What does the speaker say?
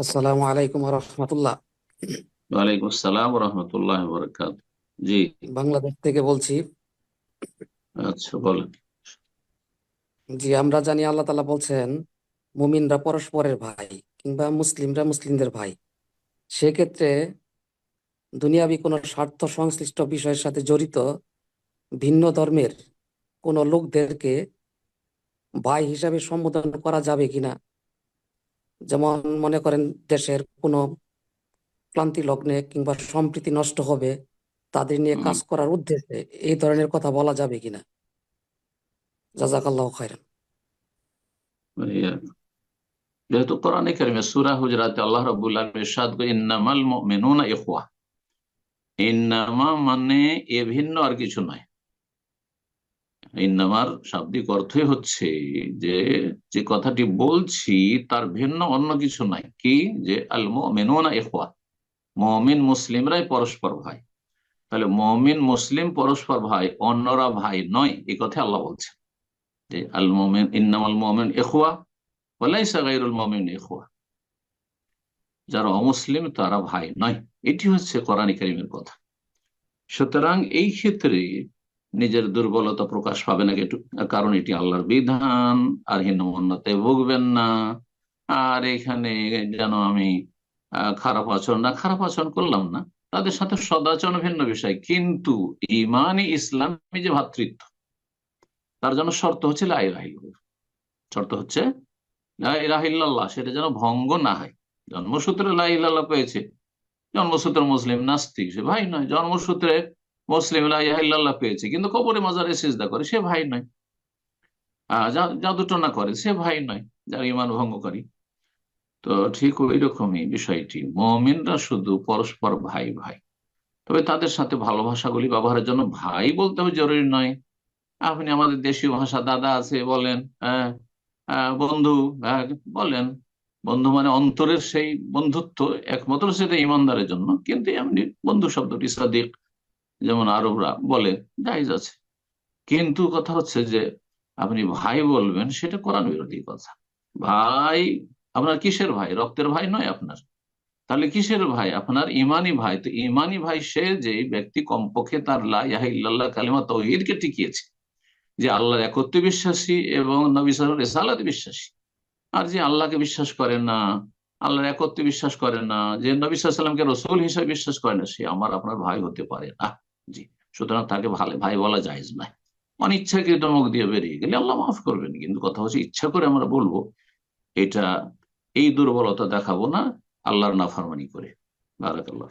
আসসালামু আলাইকুম রহমতুল্লাহ ওয়ালাইকুম আসসালাম রহমতুল্লাহ বরকাত জি। বাংলাদেশ থেকে বলছি। আচ্ছা বলেন। জি আমরা জানি আল্লাহ তাআলা বলছেন মুমিনরা পরস্পরের ভাই কিংবা মুসলিমরা মুসলিমদের ভাই। সেক্ষেত্রে দুনিয়াবি কোনো স্বার্থ সংশ্লিষ্ট বিষয়ের সাথে জড়িত ভিন্ন ধর্মের কোনো লোকদেরকে ভাই হিসাবে সম্বোধন করা যাবে কিনা? যেমন মনে করেন দেশের কোনো ক্লান্তি লগ্নে কিংবা সম্প্রীতি নষ্ট হবে তাদের নিয়ে কাজ করার উদ্দেশ্যে এই ধরনের কথা বলা যাবে কিনা? জাজাকাল্লাহ খায়রান। ইয়া। যেহেতু কোরআনে কারিমে সূরা হুজরাতে আল্লাহ রাব্বুল আলামিন ইরশাদ করে ইন্নামাল মুমিনুনা ইখওয়া। ইন্নামা মানে এ ভিন্ন আর কিছু নয়। ইন্নামার শাব্দিক অর্থই হচ্ছে যে যে কথাটি বলছি তার ভিন্ন অন্য কিছু নাই। কি? যে আল মুমিনুনা ইখওয়া। মুমিন মুসলিমরাই পরস্পর ভাই। তাহলে মুমিন মুসলিম পরস্পর ভাই অন্যরা ভাই নয়, এই কথা আল্লাহ বলছেন। যে আল মোমেন, ইন্নামাল মোমেন এখোয়া ওয়ালাইসা গাইরুল মোমেন এখোয়া যারা অমুসলিম তারা ভাই নয়। এটি হচ্ছে কোরআন কারিমের কথা। সুতরাং এই ক্ষেত্রে নিজের দুর্বলতা প্রকাশ পাবে না কারণ এটি আল্লাহর বিধান, আর হীনমন্যতে ভুগবেন না। আর এখানে যেন আমি খারাপ আচরণ না, খারাপ আচরণ করলাম না, তাদের সাথে সদাচরণ ভিন্ন বিষয়। কিন্তু ইমানই ইসলামী যে ভাতৃত্ব, তার জন্য শর্ত হচ্ছে লা ইলাহা শর্ত হচ্ছে লা ইলাহা সেটা যেন ভঙ্গ না হয়। জন্মসূত্রে লা ইলাহা ইল্লাল্লাহ পেয়েছে, জন্মসূত্রে মুসলিম নাস্তিক, সে ভাই নয়, জন্মসূত্রে মুসলিম ইল্লাল্লাহ পেয়েছে। কিন্তু কবরে মাজারে সিজদা করে, সে ভাই নয়। জাদুটনা করে, সে ভাই নয়, যার ইমান ভঙ্গকারী। তো ঠিক ওই রকমই বিষয়টি। মমিনরা শুধু পরস্পর ভাই ভাই। তবে তাদের সাথে ভালো ভালোবাসাগুলি ব্যবহারের জন্য ভাই বলতে হবে জরুরি নয়। আপনি আমাদের দেশীয় ভাষা দাদা আছে, বলেন বন্ধু বলেন, বন্ধু মানে অন্তরের সেই বন্ধুত্ব একমাত্র সেটা ইমানদারের জন্য। কিন্তু এমনি বন্ধু শব্দটি সাদিক। যেমন আরবরা বলে জায়েজ আছে। কিন্তু কথা হচ্ছে যে, আপনি ভাই বলবেন, সেটা কোরআন বিরোধী কথা। ভাই, আপনার কিসের ভাই? রক্তের ভাই নয় আপনার। তাহলে কিসের ভাই? আপনার ইমানি ভাই। তো ইমানি ভাই সে যে ব্যক্তি কমপক্ষে তার লা ইলাহা ইল্লাল্লাহ কালিমা তৌহিদকে টিকিয়েছে। যে আল্লাহর একত্রে বিশ্বাসী এবং নবী রেসালাতে বিশ্বাসী। আর যে আল্লাহকে বিশ্বাস করে না, আল্লাহর একত্বে বিশ্বাস করে না, যে নবী সাল্লামকে রসুল হিসেবে বিশ্বাস করে না, সে আমার, আপনার ভাই হতে পারে না। জি। সুতরাং তাকে ভালো, ভাই বলা যায় নাই অনিচ্ছাকৃত মুখ দিয়ে বেরিয়ে গেলে আল্লাহ মাফ করবেন। কিন্তু কথা হচ্ছে ইচ্ছা করে আমরা বলব, এটা এই দুর্বলতা দেখাবো না, আল্লাহর নাফারমানি করে। বারাকাল্লাহ